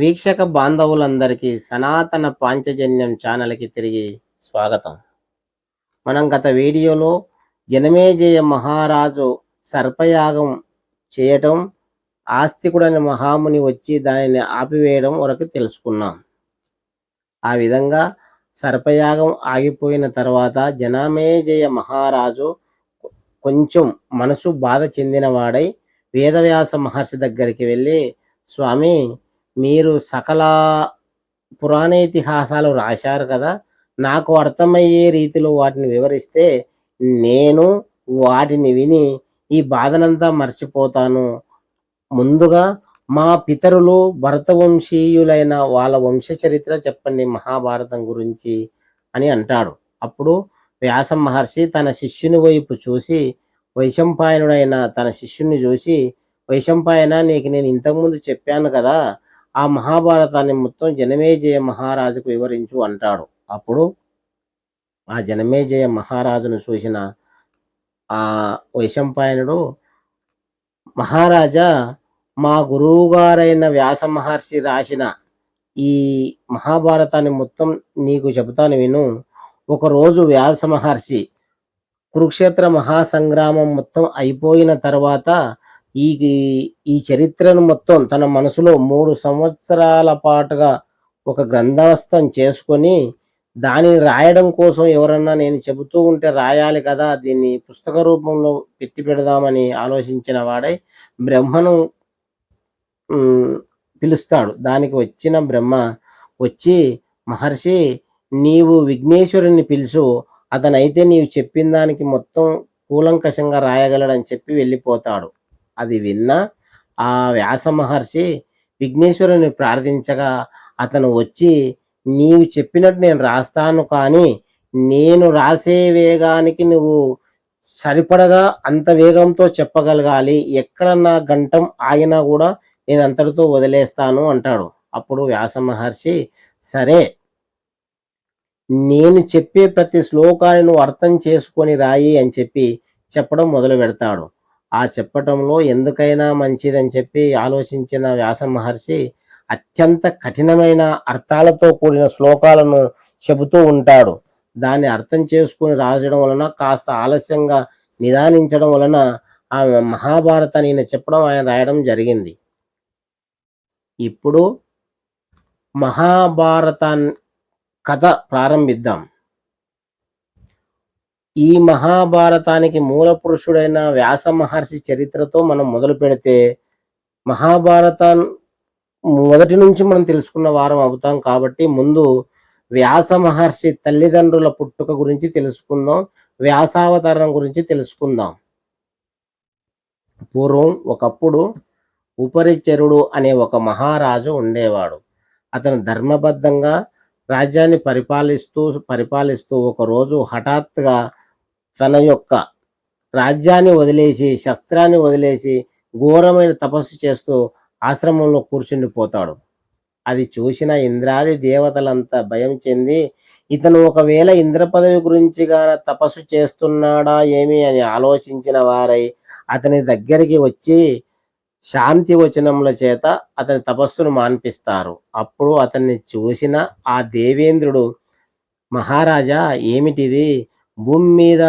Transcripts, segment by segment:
వీక్షక బాంధవులందరికీ సనాతన పాంచజన్యం ఛానల్కి తిరిగి స్వాగతం. మనం గత వీడియోలో జనమేజయ మహారాజు సర్పయాగం చేయటం ఆస్తికుడని మహాముని వచ్చి దానిని ఆపివేయడం వరకు తెలుసుకున్నాం. ఆ విధంగా సర్పయాగం ఆగిపోయిన తర్వాత జనమేజయ మహారాజు కొంచెం మనసు బాధ చెందినవాడై వేదవ్యాస మహర్షి దగ్గరికి వెళ్ళి స్వామి మీరు సకల పురాణ ఇతిహాసాలు రాశారు కదా నాకు అర్థమయ్యే రీతిలో వాటిని వివరిస్తే నేను వాటిని విని ఈ బాధనంతా మర్చిపోతాను. ముందుగా మా పితరులు భరతవంశీయులైన వాళ్ళ వంశ చరిత్ర చెప్పండి మహాభారతం గురించి అని అంటాడు. అప్పుడు వ్యాస మహర్షి తన శిష్యుని వైపు చూసి వైశంపాయనుడైన తన శిష్యుని చూసి వైశంపాయన నీకు నేను ఇంతకుముందు చెప్పాను కదా ఆ మహాభారతాన్ని మొత్తం జనమేజయ మహారాజుకు వివరించు అంటాడు. అప్పుడు ఆ జనమేజయ మహారాజును చూసిన ఆ వైశంపాయనుడు మహారాజా మా గురువు గారైన వ్యాస మహర్షి రాసిన ఈ మహాభారతాన్ని మొత్తం నీకు చెబుతాను విను. ఒకరోజు వ్యాస మహర్షి కురుక్షేత్ర మహాసంగ్రామం మొత్తం అయిపోయిన తర్వాత ఈ ఈ చరిత్రను మొత్తం తన మనసులో మూడు సంవత్సరాల పాటుగా ఒక గ్రంథస్థం చేసుకొని దానిని రాయడం కోసం ఎవరన్నా నేను చెబుతూ ఉంటే రాయాలి కదా దీన్ని పుస్తక రూపంలో పెట్టి పెడదామని ఆలోచించిన వాడై బ్రహ్మను పిలుస్తాడు. దానికి వచ్చిన బ్రహ్మ వచ్చి మహర్షి నీవు విఘ్నేశ్వరుని పిలుచు అతనైతే నీవు చెప్పిన దానికి మొత్తం కూలంకషంగా రాయగలడని చెప్పి వెళ్ళిపోతాడు. అది విన్న ఆ వ్యాస మహర్షి విఘ్నేశ్వరుని ప్రార్థించగా అతను వచ్చి నీవు చెప్పినట్టు నేను రాస్తాను కానీ నేను రాసే వేగానికి నువ్వు సరిపడగా అంత వేగంతో చెప్పగలగాలి. ఎక్కడ నా గంటం ఆగినా కూడా నేను అంతటితో వదిలేస్తాను అంటాడు. అప్పుడు వ్యాస మహర్షి సరే నేను చెప్పే ప్రతి శ్లోకాన్ని నువ్వు అర్థం చేసుకొని రాయి అని చెప్పి చెప్పడం మొదలు పెడతాడు ఆ చెప్పటంలో ఎందుకైనా మంచిదని చెప్పి ఆలోచించిన వ్యాస మహర్షి అత్యంత కఠినమైన అర్థాలతో కూడిన శ్లోకాలను చెబుతూ ఉంటాడు. దాన్ని అర్థం చేసుకుని రాయడం వలన కాస్త ఆలస్యంగా నిదానించడం వలన ఆ మహాభారతాన్ని ఈయన చెప్పడం ఆయన రాయడం జరిగింది. ఇప్పుడు మహాభారతాన్ని కథ ప్రారంభిద్దాం. ఈ మహాభారతానికి మూల పురుషుడైన వ్యాస మహర్షి చరిత్రతో మనం మొదలు పెడితే మహాభారతం మొదటి నుంచి మనం తెలుసుకున్న వారం అవుతాం కాబట్టి ముందు వ్యాస మహర్షి తల్లిదండ్రుల పుట్టుక గురించి తెలుసుకుందాం వ్యాసావతారం గురించి తెలుసుకుందాం. పూర్వం ఒకప్పుడు ఉపరిచరుడు అనే ఒక మహారాజు ఉండేవాడు. అతను ధర్మబద్ధంగా రాజ్యాన్ని పరిపాలిస్తూ పరిపాలిస్తూ ఒకరోజు హఠాత్తుగా తన యొక్క రాజ్యాన్ని వదిలేసి శస్త్రాన్ని వదిలేసి ఘోరమైన తపస్సు చేస్తూ ఆశ్రమంలో కూర్చుండిపోతాడు. అది చూసిన ఇంద్రాది దేవతలంతా భయం చెంది ఇతను ఒకవేళ ఇంద్ర పదవి గురించి గాన తపస్సు చేస్తున్నాడా ఏమి? అని ఆలోచించిన వారై అతని దగ్గరికి వచ్చి శాంతి వచనముల చేత అతని తపస్సును మాన్పిస్తారు. అప్పుడు అతన్ని చూసిన ఆ దేవేంద్రుడు మహారాజా ఏమిటిది? భూమి మీద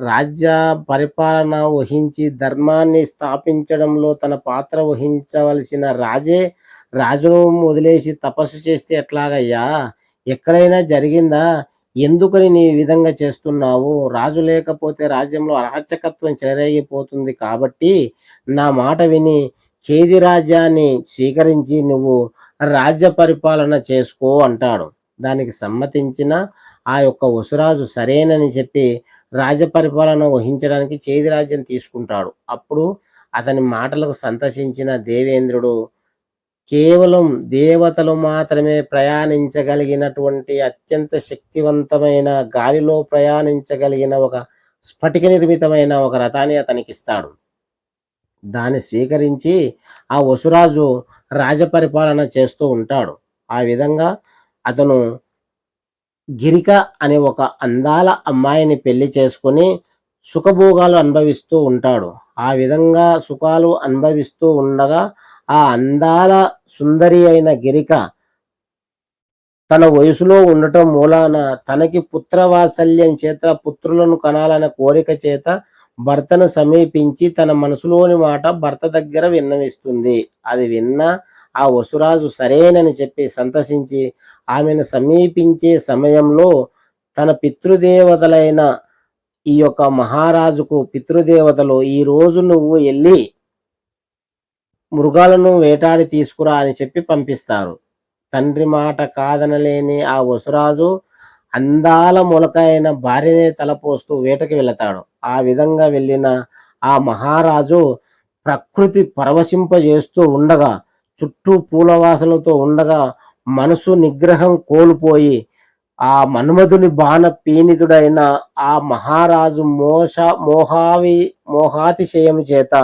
రాజ్య పరిపాలన వహించి ధర్మాన్ని స్థాపించడంలో తన పాత్ర వహించవలసిన రాజే రాజును వదిలేసి తపస్సు చేస్తే ఎట్లాగయ్యా? ఎక్కడైనా జరిగిందా? ఎందుకని నీ విధంగా చేస్తున్నావు? రాజు లేకపోతే రాజ్యంలో అరాచకత్వం చెలరేగిపోతుంది కాబట్టి నా మాట విని చేది రాజ్యాన్ని స్వీకరించి నువ్వు రాజ్య పరిపాలన చేసుకో అంటాడు. దానికి సమ్మతించిన ఆ యొక్క వసురాజు సరేనని చెప్పి రాజపరిపాలన వహించడానికి చేది రాజ్యం తీసుకుంటాడు. అప్పుడు అతని మాటలకు సంతసించిన దేవేంద్రుడు కేవలం దేవతలు మాత్రమే ప్రయాణించగలిగినటువంటి అత్యంత శక్తివంతమైన గాలిలో ప్రయాణించగలిగిన ఒక స్ఫటిక నిర్మితమైన ఒక రథాన్ని అతనికి ఇస్తాడు. దాన్ని స్వీకరించి ఆ వసురాజు రాజపరిపాలన చేస్తూ ఉంటాడు. ఆ విధంగా అతను గిరిక అనే ఒక అందాల అమ్మాయిని పెళ్ళి చేసుకొని సుఖభోగాలు అనుభవిస్తూ ఉంటాడు. ఆ విధంగా సుఖాలు అనుభవిస్తూ ఉండగా ఆ అందాల సుందరి అయిన గిరిక తన వయసులో ఉండటం మూలాన తనకి పుత్రవాత్సల్యం చేత పుత్రులను కనాలనే కోరిక చేత భర్తను సమీపించి తన మనసులోని మాట భర్త దగ్గర విన్నవిస్తుంది. అది విన్న ఆ వసురాజు సరేనని చెప్పి సంతసించి ఆమెను సమీపించే సమయంలో తన పితృదేవతలైన ఈ యొక్క మహారాజుకు పితృదేవతలు ఈ రోజు నువ్వు వెళ్ళి మృగాలను వేటాడి తీసుకురా అని చెప్పి పంపిస్తారు. తండ్రి మాట కాదనలేని ఆ వసురాజు అందాల మొలకైన భార్యనే తలపోస్తూ వేటకి వెళతాడు. ఆ విధంగా వెళ్ళిన ఆ మహారాజు ప్రకృతి పరవశింపజేస్తూ ఉండగా చుట్టూ పూలవాసలతో ఉండగా మనసు నిగ్రహం కోల్పోయి ఆ మన్మధుని బాణ పీనితుడైన ఆ మహారాజు మోస మోహావి మోహాతిశయం చేత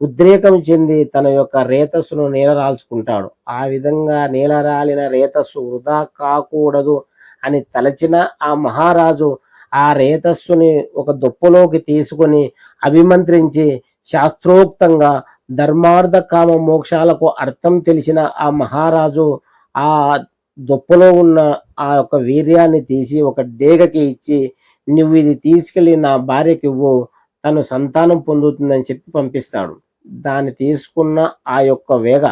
ఉద్రేకం చెంది తన యొక్క రేతస్సును నీలరాల్చుకుంటాడు. ఆ విధంగా నీలరాలిన రేతస్సు వృధా కాకూడదు అని తలచిన ఆ మహారాజు ఆ రేతస్సుని ఒక దుప్పలోకి తీసుకొని అభిమంత్రించి శాస్త్రోక్తంగా ధర్మార్థ కామ మోక్షాలకు అర్థం తెలిసిన ఆ మహారాజు ఆ దుప్పలో ఉన్న ఆ యొక్క వీర్యాన్ని తీసి ఒక డేగకి ఇచ్చి నువ్వు ఇది తీసుకెళ్ళి నా భార్యకి ఇవ్వు తను సంతానం పొందుతుందని చెప్పి పంపిస్తాడు. దాన్ని తీసుకున్న ఆ యొక్క వేగ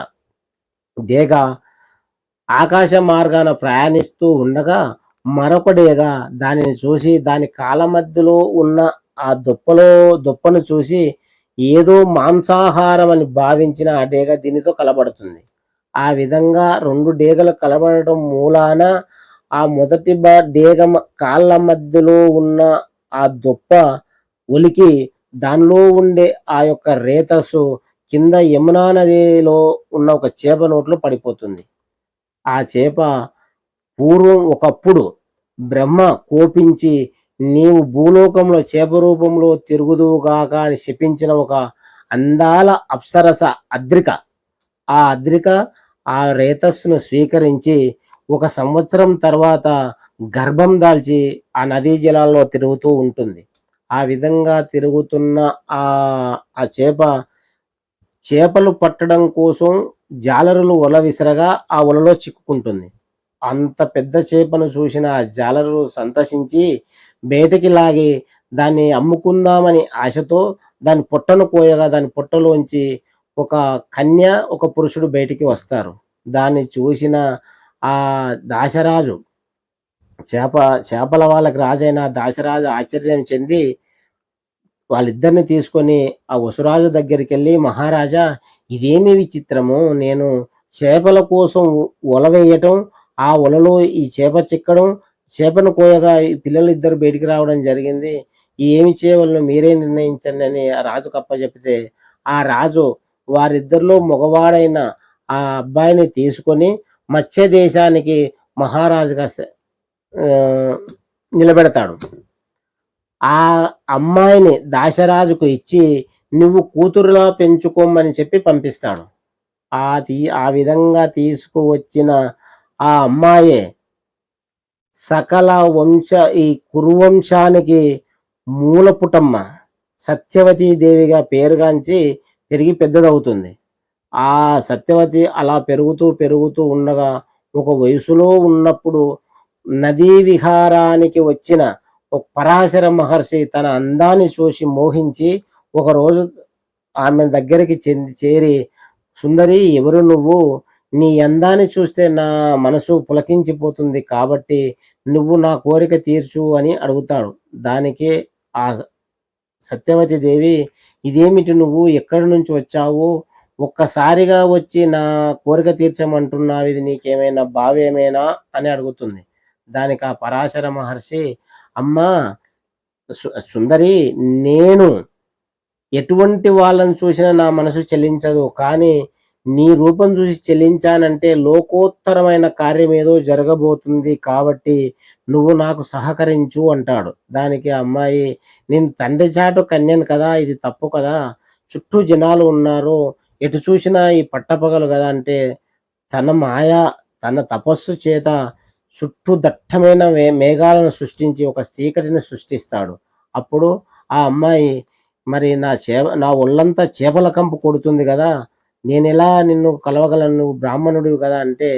డేగ ఆకాశ మార్గాన ప్రయాణిస్తూ ఉండగా మరొక డేగ దానిని చూసి దాని కాల మధ్యలో ఉన్న ఆ దుప్పలో దుప్పను చూసి ఏదో మాంసాహారం అని భావించిన ఆ డేగ దీనితో కలబడుతుంది. ఆ విధంగా రెండు డేగలు కలబడటం మూలాన ఆ మొదటి బ డేగ మ- కాళ్ళ మధ్యలో ఉన్న ఆ దుప్ప ఒలికి దానిలో ఉండే ఆ యొక్క రేతస్సు కింద యమునా నదిలో ఉన్న ఒక చేప నోట్లో పడిపోతుంది. ఆ చేప పూర్వం ఒకప్పుడు బ్రహ్మ కోపించి నీవు భూలోకంలో చేప రూపంలో తిరుగుదువుగాక అని శపించిన ఒక అందాల అప్సరస అద్రిక. ఆ అద్రిక ఆ రేతస్సును స్వీకరించి ఒక సంవత్సరం తర్వాత గర్భం దాల్చి ఆ నదీ జలాల్లో తిరుగుతూ ఉంటుంది. ఆ విధంగా తిరుగుతున్న ఆ ఆ చేప చేపలు పట్టడం కోసం జాలరులు వల విసరగా ఆ వలలో చిక్కుకుంటుంది. అంత పెద్ద చేపను చూసిన ఆ జాలరులు సంతసించి బయటకి లాగి దాన్ని అమ్ముకుందామని ఆశతో దాని పొట్టను కోయగా దాని పొట్టలోంచి ఒక కన్య ఒక పురుషుడు బయటికి వస్తారు. దాన్ని చూసిన ఆ దాశరాజు చేప చేపల వాళ్ళకి రాజైన దాశరాజు ఆశ్చర్యం చెంది వాళ్ళిద్దరిని తీసుకొని ఆ వసురాజు దగ్గరికి వెళ్ళి మహారాజా ఇదేమి విచిత్రము? నేను చేపల కోసం వల వేయటం ఆ వలలో ఈ చేప చిక్కడం చేపను కోయగా ఈ పిల్లలు ఇద్దరు బయటికి రావడం జరిగింది. ఏమి చేయవలను మీరే నిర్ణయించండి అని ఆ కప్ప చెప్తే ఆ రాజు వారిద్దరిలో మగవాడైన ఆ అబ్బాయిని తీసుకొని మత్స్య దేశానికి మహారాజుగా నిలబెడతాడు. ఆ అమ్మాయిని దాశరాజుకు ఇచ్చి నువ్వు కూతురులా పెంచుకోమని చెప్పి పంపిస్తాడు. ఆ తీ ఆ విధంగా తీసుకువచ్చిన ఆ అమ్మాయే సకల వంశ ఈ కురువంశానికి మూలపుటమ్మ సత్యవతి దేవిగా పేరుగాంచి పెరిగి పెద్దదవుతుంది. ఆ సత్యవతి అలా పెరుగుతూ పెరుగుతూ ఉండగా ఒక వయసులో ఉన్నప్పుడు నదీ విహారానికి వచ్చిన ఒక పరాశర మహర్షి తన అందాన్ని చూసి మోహించి ఒకరోజు ఆమె దగ్గరికి చెంది చేరి సుందరి ఎవరు నువ్వు? నీ అందాన్ని చూస్తే నా మనసు పులకించిపోతుంది కాబట్టి నువ్వు నా కోరిక తీర్చు అని అడుగుతాడు. దానికి ఆ సత్యవతి దేవి ఇదేమిటి నువ్వు? ఎక్కడి నుంచి వచ్చావు? ఒక్కసారిగా వచ్చి నా కోరిక తీర్చమంటున్నావు. ఇది నీకేమైనా భావేమేనా అని అడుగుతుంది. దానికి ఆ పరాశర మహర్షి అమ్మా సుందరి నేను ఎటువంటి వాళ్ళని చూసినా నా మనసు చెల్లించదు. కానీ నీ రూపం చూసి చెల్లించానంటే లోకోత్తరమైన కార్యం ఏదో జరగబోతుంది కాబట్టి నువ్వు నాకు సహకరించు అంటాడు. దానికి ఆ అమ్మాయి నేను తండ్రి చాటు కన్యను కదా ఇది తప్పు కదా చుట్టూ జనాలు ఉన్నారు ఎటు చూసినా ఈ పట్టపగలు కదా అంటే తన మాయ తన తపస్సు చేత చుట్టూ దట్టమైన మే- మేఘాలను సృష్టించి ఒక చీకటిని సృష్టిస్తాడు. అప్పుడు ఆ అమ్మాయి మరి నా చేప నా ఒళ్ళంతా చేపల కంపు కొడుతుంది కదా నేను ఎలా నిన్ను కలవగలను? బ్రాహ్మణుడు బ్రాహ్మణుడివి కదా అంటే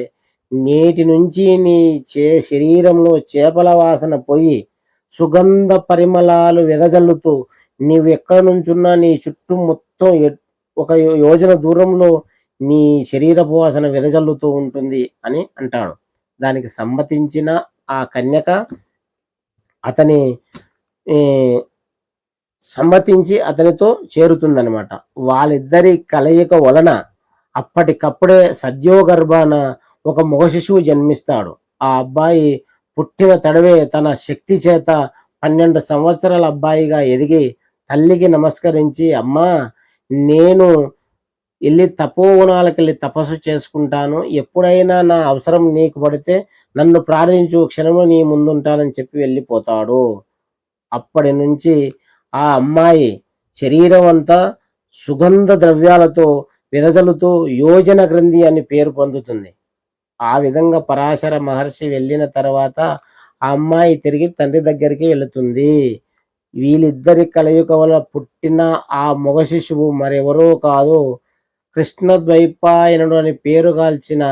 నేటి నుంచి నీ చే శరీరంలో చేపల వాసన పోయి సుగంధ పరిమళాలు వెదజల్లుతూ నీవు ఎక్కడ నుంచున్నా నీ చుట్టూ మొత్తం ఒక యోజన దూరంలో నీ శరీరపు వాసన వెదజల్లుతూ ఉంటుంది అని అంటాడు. దానికి సమ్మతించిన ఆ కన్యక అతని సమ్మతించి అతనితో చేరుతుందనమాట వాళ్ళిద్దరి కలయిక వలన అప్పటికప్పుడే సద్యోగర్భాన ఒక మగ శిశువు జన్మిస్తాడు. ఆ అబ్బాయి పుట్టిన తడవే తన శక్తి చేత పన్నెండు సంవత్సరాల అబ్బాయిగా ఎదిగి తల్లికి నమస్కరించి అమ్మా నేను వెళ్ళి తపోవనాలకు వెళ్ళి తపస్సు చేసుకుంటాను. ఎప్పుడైనా నా అవసరం నీకు పడితే నన్ను ప్రార్థించు. క్షణము నీ ముందుంటానని చెప్పి వెళ్ళిపోతాడు. అప్పటి నుంచి ఆ అమ్మాయి శరీరం అంతా సుగంధ ద్రవ్యాలతో విదజలుతూ యోజన గ్రంథి అని పేరు పొందుతుంది. ఆ విధంగా పరాశర మహర్షి వెళ్ళిన తర్వాత ఆ అమ్మాయి తిరిగి తండ్రి దగ్గరికి వెళుతుంది. వీళ్ళిద్దరి కలయిక వల్ల పుట్టిన ఆ మగ శిశువు మరెవరో కాదు కృష్ణద్వైపాయనుడు అని పేరు గాల్చిన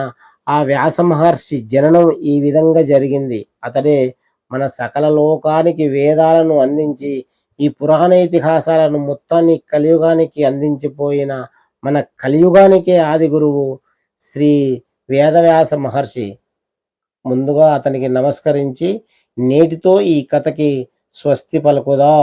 ఆ వ్యాస మహర్షి జననం ఈ విధంగా జరిగింది. అతడే మన సకల లోకానికి వేదాలను అందించి ఈ పురాణ ఇతిహాసాలను మొత్తాన్ని కలియుగానికి అందించిపోయిన మన కలియుగానికే ఆది గురువు శ్రీ వేదవ్యాస మహర్షి. ముందుగా అతనికి నమస్కరించి నేటితో ఈ కథకి స్వస్తి పలుకుదా.